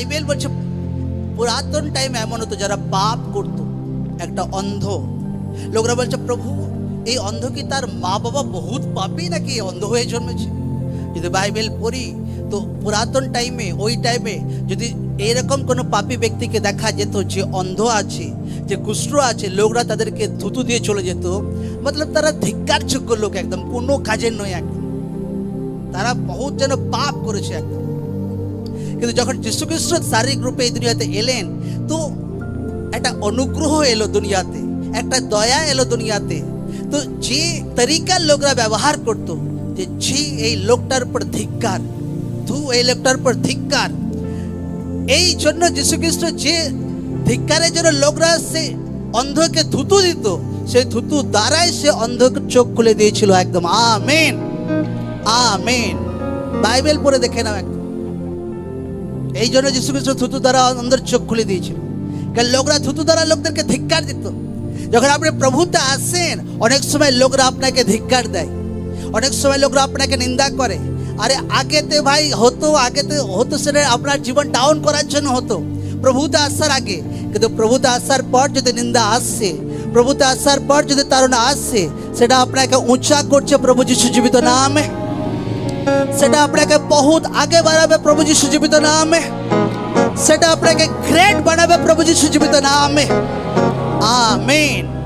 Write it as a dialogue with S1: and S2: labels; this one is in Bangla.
S1: বাইবেল বলছে, পুরাতন টাইম এমন হতো যারা পাপ করত, একটা অন্ধ। লোকরা বলছে, প্রভু, এই অন্ধ কি তার মা বাবা বহুত পাপি নাকি? অন্ধ হয়ে জন্মেছে? যদি বাইবেল পড়ি, তো পুরাতন টাইমে ওই টাইমে যদি এরকম কোনো পাপি ব্যক্তিকে দেখা যেত যে অন্ধ আছে, যে কুষ্ঠ আছে, লোকরা তাদেরকে থুতু দিয়ে চলে যেত, মতলব তারা ধিক্কার যোগ্য লোক একদম, কোনো কাজের নয় একদম। তারা বহুত যেন পাপ করেছে একদম। কিন্তু যখন যীশুখ্রিস্ট শারীরিক রূপে এই দুনিয়াতে এলেন, তো একটা অনুগ্রহ এলো দুনিয়াতে, একটা দয়া এলো দুনিয়াতে। তো যে তরিকার লোকরা ব্যবহার করত, যে ছি এই লোকটার উপর ধিক্কার, ধু এই লোকটার উপর ধিক্কার, এই জন্য যীশুখ্রিস্ট যে ধিক্কারের জন্য লোকরা সে অন্ধকে থুতু দিত, সেই থুতু দ্বারাই সে অন্ধকে চোখ খুলে দিয়েছিল একদম। আমেন। আমেন। বাইবেল পড়ে দেখে নাও একদম। এই জন্য যীশু খ্রিস্ট থুতু দ্বারা অন্ধের চোখ খুলে দিয়েছিল। কারণ লোকরা থুতু দ্বারা লোকদেরকে ধিক্কার দিত। যখন আপনি প্রভুতে আসেন, অনেক সময় লোকরা আপনাকে ধিক্কার দেয়। অনেক সময় লোকরা আপনাকে নিন্দা করে। আরে, আগেতে ভাই হতো, আগেতে হতো সেটা আপনার জীবন ডাউন করার জন্য হতো। প্রভুতে আসার আগে। কিন্তু প্রভুতে আসার পর যদি নিন্দা আসছে প্রভুতে আসার পর যদি তারা আসছে সেটা আপনাকে উঁচা করছে প্রভু যিশু জীবিত নামে। সেটা আপনাকে বহুত আগে বাড়াবে প্রভুজি সুজীবিত জীবিত নামে। সেটা আপনাকে গ্রেট বানাবে প্রভুজি সুজীবিত জীবিত নামে। আমেন।